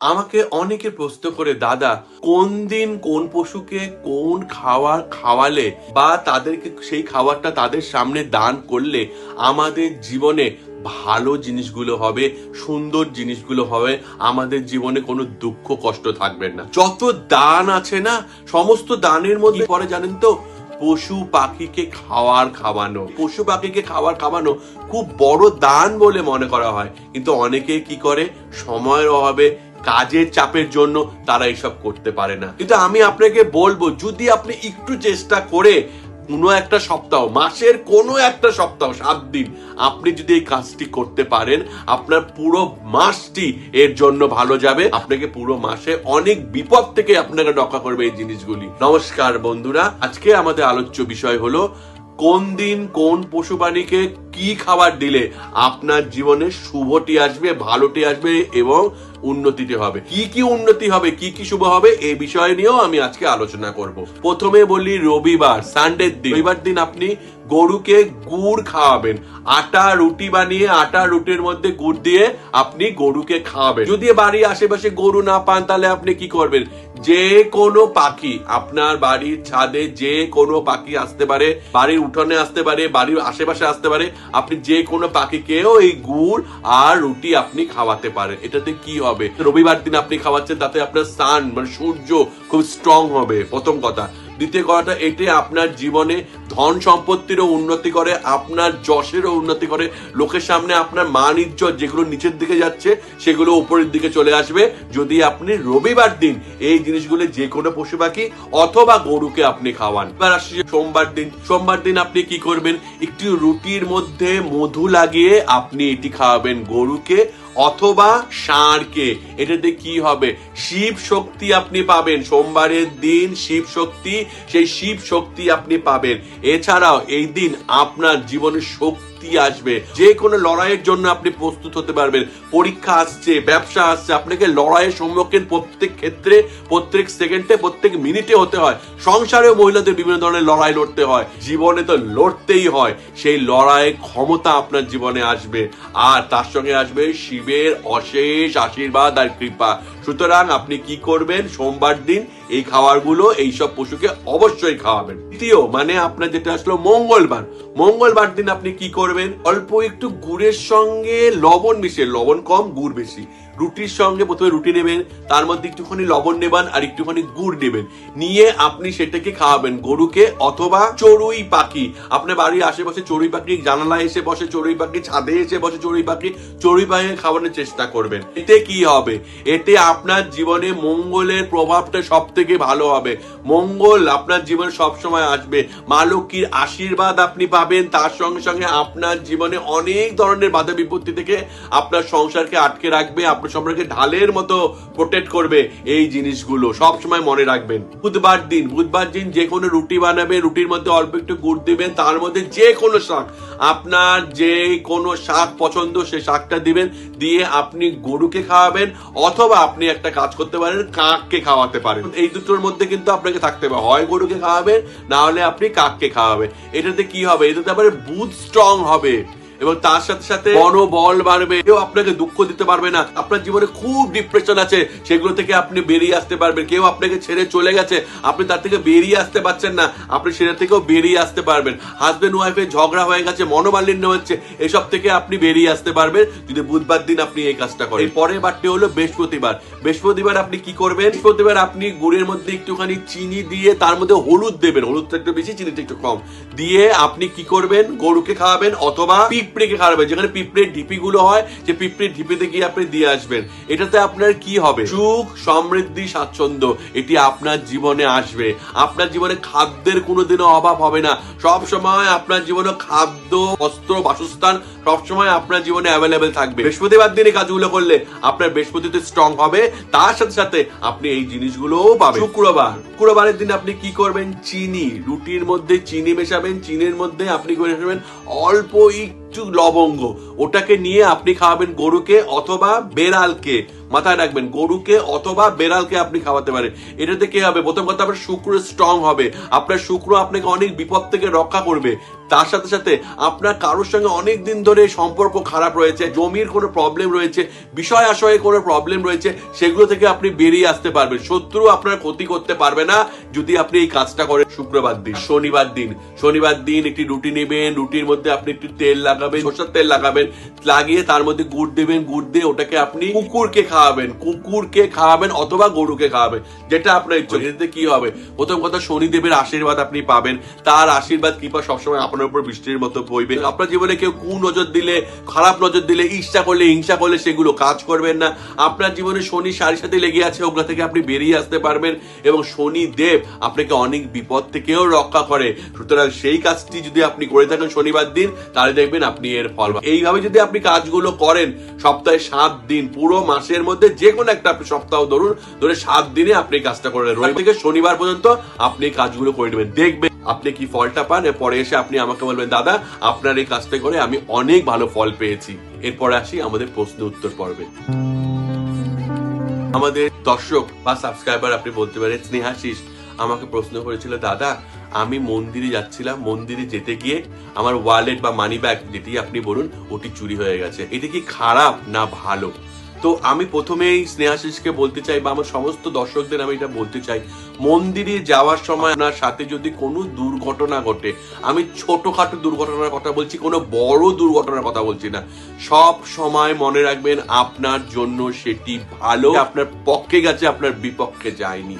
আমাকে অনেকে প্রশ্ন করে, দাদা, কোন দিন কোন পশুকে কোন খাবার খাওয়ালে বা তাদেরকে সেই খাবারটা তাদের সামনে দান করলে আমাদের জীবনে ভালো জিনিসগুলো হবে, সুন্দর জিনিসগুলো হবে, আমাদের জীবনে কোনো দুঃখ কষ্ট থাকবে না যত দান আছে না, সমস্ত দানের মধ্যে পরে জানেন তো, পশু পাখিকে খাওয়ার খাওয়ানো। পশু পাখিকে খাবার খাওয়ানো খুব বড় দান বলে মনে করা হয়। কিন্তু অনেকে কি করে? সময়ের অভাবে কাজের চাপের জন্য তারা এসব করতে পারে না। কিন্তু আমি আপনাকে বলব, যদি আপনি একটু চেষ্টা করে কোনো একটা সপ্তাহ, মাসের কোনো একটা সপ্তাহ, সাত দিন আপনি যদি এই কাজটি করতে পারেন, আপনার পুরো মাসটি এর জন্য ভালো যাবে। আপনাকে পুরো মাসে অনেক বিপদ থেকে আপনাকে রক্ষা করবে এই জিনিসগুলি। নমস্কার বন্ধুরা, আজকে আমাদের আলোচ্য বিষয় হলো, কোন দিন কোন পশু প্রাণীকে কি খাবার দিলে আপনার জীবনে শুভটি আসবে, ভালোটি আসবে এবং উন্নতিটি হবে? কি কি উন্নতি হবে, কি কি শুভ হবে এই বিষয় নিয়েও আমি আজকে আলোচনা করব। প্রথমে বলি রবিবার, সানডের দিন। রবিবার দিন আপনি গরুকে গুড় খাওয়াবেন। আটা, রুটি বানিয়ে, আটা, রুটির মধ্যে গুড় দিয়ে আপনি গরুকে খাওয়াবেন। যদি বাড়ির আশেপাশে গরু না পান, তাহলে আপনি কি করবেন? যে কোনো পাখি, আপনার বাড়ির ছাদে যে কোনো পাখি আসতে পারে, বাড়ির উঠোনে আসতে পারে, বাড়ির আশেপাশে আসতে পারে আপনি যে কোনো পাখিকেও এই গুড় আর রুটি আপনি খাওয়াতে পারেন। এটাতে কি হবে? রবিবার দিন আপনি খাওয়াচ্ছেন, তাতে আপনার সান মানে সূর্য খুব স্ট্রং হবে। প্রথম কথা। দ্বিতীয় কথাটা, এটি আপনার জীবনে ধন সম্পত্তিরও উন্নতি করে, আপনার যশেরও উন্নতি করে। লোকের সামনে আপনার মান, ইজ্জত যেগুলো নিচের দিকে যাচ্ছে, সেগুলো উপরের দিকে চলে আসবে। যদি আপনি রবিবার দিন এই জিনিসগুলো যে কোনো পশু পাখি অথবা গরুকে আপনি খাওয়ান। এবার আসছে সোমবার দিন। সোমবার দিন আপনি কি করবেন? একটি রুটির মধ্যে মধু লাগিয়ে আপনি এটি খাওয়াবেন গরুকে। অথবা ষাঁড়কে। এটাতে কি হবে? শিব শক্তি আপনি পাবেন। সোমবারের দিন শিব শক্তি, সেই শিব শক্তি আপনি পাবেন। এছাড়াও এই দিন আপনার জীবনের শক্তি আসবে। যে কোনো লড়াইয়ের জন্য আপনি প্রস্তুত হতে পারবেন। পরীক্ষা আসছে, ব্যবসা আসছে, আপনাকে লড়াইয়ের সম্মুখীন প্রত্যেক ক্ষেত্রে, প্রত্যেক সেকেন্ডে প্রত্যেক মিনিটে হতে হয়। সংসারেও মহিলাদের বিভিন্ন ধরনের লড়াই লড়তে হয়। জীবনে তো লড়তেই হয়। সেই লড়াইয়ের ক্ষমতা আপনার জীবনে আসবে। আর তার সঙ্গে আসবে শিবের অশেষ আশীর্বাদ আর কৃপা। সুতরাং আপনি কি করবেন? সোমবার দিন এই খাবারগুলো এইসব পশুকে অবশ্যই খাওয়াবেন। তৃতীয় মানে আপনার যেটা আসলো মঙ্গলবার। মঙ্গলবার দিন আপনি কি করবেন? অল্প একটু গুড়ের সঙ্গে লবণ মিশিয়ে, লবণ কম, গুড় বেশি। রুটির সঙ্গে প্রথমে রুটি নেবেন, তার মধ্যে একটুখানি লবণ নেবেন আর একটুখানি গুড় নেবেন। নিয়ে আপনি সেটাকে খাওয়াবেন গরুকে অথবা চড়ুই পাখি। আপনার বাড়ির আশেপাশে চড়ুই পাখি জানালায় এসে বসে চড়ুই পাখি, ছাদে এসে বসে চড়ুই পাখি চড়ুই পাখি খাওয়ানোর চেষ্টা করবেন। এতে কি হবে? এতে আপনার জীবনে মঙ্গলের প্রভাবটা সব থেকে ভালো হবে। মঙ্গল আপনার জীবনে সব সময় আসবে। মা লক্ষ্মীর আশীর্বাদ আপনি পাবেন। তার সঙ্গে সঙ্গে আপনার জীবনে অনেক ধরনের বাধা বিপত্তি থেকে আপনার সংসারকে আটকে রাখবে, আপনার সম্পর্কে ঢালের মতো প্রোটেক্ট করবে এই জিনিসগুলো। সব সময় মনে রাখবেন। বুধবার দিন বুধবার দিন যে কোনো রুটি বানাবে, রুটির মধ্যে অল্প একটু গুড় দিবেন, তার মধ্যে যে কোনো শাক, আপনার যে কোনো শাক পছন্দ সে শাকটা দিবেন, দিয়ে আপনি গরুকে খাওয়াবেন, অথবা আপনি একটা কাজ করতে পারেন, কাককে খাওয়াতে পারেন। এই দুটোর মধ্যে কিন্তু আপনাকে থাকতে হবে। হয় গরুকে খাওয়াবেন, না হলে আপনি কাককে খাওয়াবেন। এটাতে কি হবে? এটাতে আবার বুথ স্ট্রং হবে। এবং তার সাথে সাথে মনোবল বাড়বে। কেউ আপনাকে দুঃখ দিতে পারবে না। আপনার জীবনে খুব ডিপ্রেশন আছে। সেগুলো থেকে আপনি বেরিয়ে আসতে পারবেন। কেউ আপনাকে ছেড়ে চলে গেছে। আপনি তার থেকে বেরিয়ে আসতে পারছেন না। আপনি সেটা থেকেও বেরিয়ে আসতে পারবেন। হাজবেন্ড ওয়াইফের ঝগড়া হয়ে গেছে মনোমালিন্য হচ্ছে। এসব থেকে আপনি বেরিয়ে আসতে পারবেন। যদি বুধবার দিন আপনি এই কাজটা করেন। এর পরের বারটি হলো বৃহস্পতিবার। বৃহস্পতিবার আপনি কি করবেন? বৃহস্পতিবার আপনি গুড়ের মধ্যে একটুখানি চিনি দিয়ে তার মধ্যে হলুদ দেবেন। হলুদটা একটু বেশি চিনিটা একটু কম। দিয়ে আপনি কি করবেন? গরুকে খাওয়াবেন অথবা পিঁপড়েকে খাওয়াবেন যেখানে পিঁপড়ের ঢিপি গুলো হয়, যে পিঁপড়ের ঢিপিতে গিয়ে আপনি দিয়ে আসবেন। এটাতে আপনার কি হবে? সুখ, সমৃদ্ধি, স্বাচ্ছন্দ্য, এটি আপনার জীবনে আসবে। আপনার জীবনে খাদ্যের কোনোদিনও অভাব হবে না। সব সময় আপনার জীবনে খাদ্য, বস্ত্র, বাসস্থান সবসময় আপনার জীবনে অ্যাভেলেবেল থাকবে। বৃহস্পতিবার দিনে কাজগুলো করলে আপনার বৃহস্পতিতে স্ট্রং হবে। তার সাথে সাথে আপনি এই জিনিসগুলোও পাবেন। শুক্রবার। শুক্রবারের দিন আপনি কি করবেন? চিনি। রুটির মধ্যে চিনি মেশাবেন। চিনির মধ্যে আপনি করে নেবেন অল্প লবঙ্গ। ওটাকে নিয়ে আপনি খাওয়াবেন গরুকে অথবা বেড়ালকে। মাথায় রাখবেন, গরুকে অথবা বেড়ালকে আপনি খাওয়াতে পারেন। এটাতে কি হবে? প্রথম কথা আপনার শুক্র স্ট্রং হবে। আপনার শুক্র আপনাকে অনেক বিপদ থেকে রক্ষা করবে। তার সাথে সাথে আপনার কারোর সঙ্গে অনেক দিন ধরে সম্পর্ক খারাপ রয়েছে, জমির কোনো প্রবলেম রয়েছে, বিষয় আশয়ে কোনো প্রবলেম রয়েছে, সেগুলো থেকে আপনি বেরিয়ে আসতে পারবেন। শত্রু আপনার ক্ষতি করতে পারবে না যদি আপনি এই কাজটা করেন। শুক্রবার দিন, শনিবার দিন। শনিবার দিন একটি রুটি নেবেন, রুটির মধ্যে আপনি একটু তেল লাগাবেন, সরষের তেল লাগাবেন, লাগিয়ে তার মধ্যে গুড় দেবেন, গুড় দিয়ে ওটাকে আপনি কুকুরকে খাওয়াবেন কুকুরকে খাওয়াবেন অথবা গরুকে খাওয়াবেন যেটা আপনার ইচ্ছে। এতে কি হবে? প্রথম কথা শনিদেবের আশীর্বাদ আপনি পাবেন। তার আশীর্বাদ কৃপা সবসময় আপনার উপর বৃষ্টির মতো বইবে। আপনার জীবনে কেউ কু নজর দিলে খারাপ নজর দিলে ঈর্ষা করলে হিংসা করলে সেগুলো কাজ করবেন না। আপনার জীবনে শনি সারির সাথে লেগে আছে ওগুলো থেকে আপনি বেরিয়ে আসতে পারবেন এবং শনি দেব আপনাকে অনেক বিপদ থেকেও রক্ষা করে। সুতরাং সেই কাজটি যদি আপনি করে থাকেন শনিবার দিন তাহলে দেখবেন আপনি এর ফল। এইভাবে যদি আপনি কাজগুলো করেন সপ্তাহে সাত দিন পুরো মাসের মধ্যে যে কোনো একটা আপনি সপ্তাহ ধরুন, ধরে সাত দিনে আপনি কাজটা করে রবি থেকে শনিবার পর্যন্ত আপনি কাজগুলো করে নেবেন। দেখবেন আপনি কি ফলটা পান পরে এসে আপনি আমাকে বলবেন, দাদা, আপনার এই কাজটা করে আমি অনেক ভালো ফল পেয়েছি। এরপরে আসি আমাদের প্রশ্ন উত্তর পর্বে। আমাদের দর্শক বা সাবস্ক্রাইবার আপনি বলতে পারেন স্নেহাশিস আমাকে প্রশ্ন করেছিল, দাদা, আমি মন্দিরে যাচ্ছিলাম, মন্দিরে যেতে গিয়ে আমার ওয়ালেট বা মানি ব্যাগ যেটি আপনি বলুন, ওটি চুরি হয়ে গেছে। এটা কি খারাপ না ভালো? তো আমি প্রথমেই স্নেহাশিসকে বলতে চাই বা আমার সমস্ত দর্শকদের আমি এটা বলতে চাই, মন্দিরে যাওয়ার সময় আপনার সাথে যদি কোনো দুর্ঘটনা ঘটে, আমি ছোটোখাটো দুর্ঘটনার কথা বলছি, কোনো বড় দুর্ঘটনার কথা বলছি না, সব সময় মনে রাখবেন আপনার জন্য সেটি ভালো, আপনার পক্ষে গেছে, আপনার বিপক্ষে যায়নি।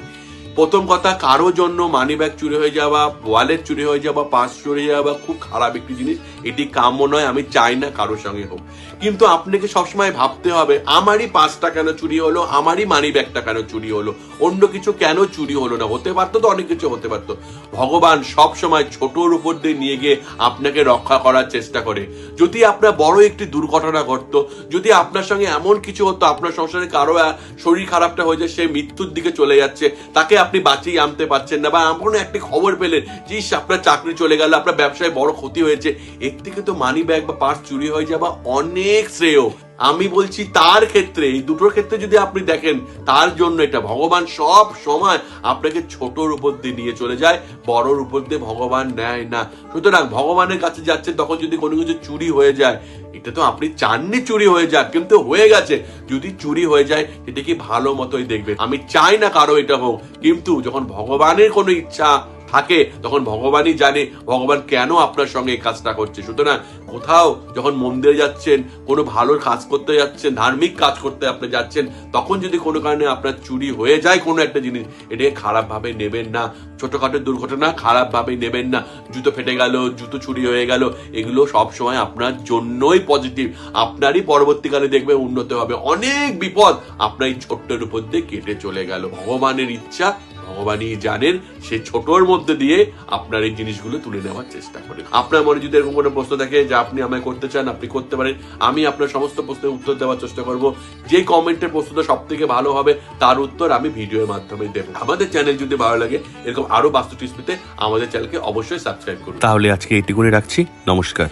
প্রথম কথা, কারও জন্য মানি ব্যাগ চুরি হয়ে যাওয়া ওয়ালেট চুরি হয়ে যাওয়া পাস চুরি হয়ে যাওয়া খুব খারাপ একটি জিনিস। এটি কাম্য নয়, আমি চাই না কারোর সঙ্গে হোক। কিন্তু আপনাকে সবসময় ভাবতে হবে, আমারই পাসটা কেন চুরি হলো, আমারই মানি ব্যাগটা কেন চুরি হলো, অন্য কিছু কেন চুরি হলো না? হতে পারতো তো অনেক কিছু হতে পারতো। ভগবান সব সময় ছোটর উপর দিয়ে নিয়ে গিয়ে আপনাকে রক্ষা করার চেষ্টা করে। যদি আপনার বড় একটি দুর্ঘটনা ঘটতো, যদি আপনার সঙ্গে এমন কিছু হতো, আপনার সংসারে কারও শরীর খারাপটা হয়ে যায়, সে মৃত্যুর দিকে চলে যাচ্ছে, তাকে আপনি বাঁচিয়ে আনতে পারছেন না বা এমন একটি খবর পেলেন যে আপনার চাকরি চলে গেল, আপনার ব্যবসায় বড় ক্ষতি হয়েছে। এর থেকে তো মানি ব্যাগ বা পার্স চুরি হয়ে যাওয়া অনেক শ্রেয়। আমি বলছি তার ক্ষেত্রে, এই দুটোর ক্ষেত্রে যদি আপনি দেখেন, তার জন্য এটা ভগবান সব সময় আপনাকে ছোটর উপর দিয়ে নিয়ে চলে যায়, বড়র উপর দিয়ে ভগবান নেয় না। সুতরাং ভগবানের কাছে যাচ্ছেন তখন যদি কোনো কিছু চুরি হয়ে যায়, এটা তো আপনি চাননি চুরি হয়ে যাক, কিন্তু হয়ে গেছে। যদি চুরি হয়ে যায় এটা কি ভালো মতোই দেখবেন। আমি চাই না কারও এটা হোক, কিন্তু যখন ভগবানের কোনো ইচ্ছা থাকে, তখন ভগবানই জানে, ভগবান কেন আপনার সঙ্গে এই কাজটা করছে। সুতরাং কোথাও যখন মন্দিরে যাচ্ছেন, কোনো ভালো কাজ করতে যাচ্ছেন, ধার্মিক কাজ করতে আপনি যাচ্ছেন, তখন যদি কোনো কারণে আপনার চুরি হয়ে যায় কোনো একটা জিনিস এটাকে খারাপভাবে নেবেন না। ছোটখাটো দুর্ঘটনা খারাপভাবে নেবেন না। জুতো ফেটে গেল, জুতো চুরি হয়ে গেল, এগুলো সব সময় আপনার জন্যই পজিটিভ। আপনারই পরবর্তীকালে দেখবে উন্নত হবে। অনেক বিপদ আপনার এই ছোট্টের উপর দিয়ে কেটে চলে গেল। ভগবানের ইচ্ছা ভগবানই জানেন, সে ছোটর মধ্যে দিয়ে আপনার এই জিনিসগুলো তুলে নেওয়ার চেষ্টা করেন। আপনার মনে যদি এরকম কোনো প্রশ্ন থাকে যে আপনি আমায় করতে চান, আপনি করতে পারেন, আমি আপনার সমস্ত প্রশ্নের উত্তর দেওয়ার চেষ্টা করব। যে কমেন্টের প্রশ্নটা সব থেকে ভালো হবে, তার উত্তর আমি ভিডিওর মাধ্যমে দেবো। আমাদের চ্যানেল যদি ভালো লাগে, এরকম আরও বাস্তু টিপস পেতে আমাদের চ্যানেলকে অবশ্যই সাবস্ক্রাইব করুন। তাহলে আজকে এটুকুনি রাখছি। নমস্কার।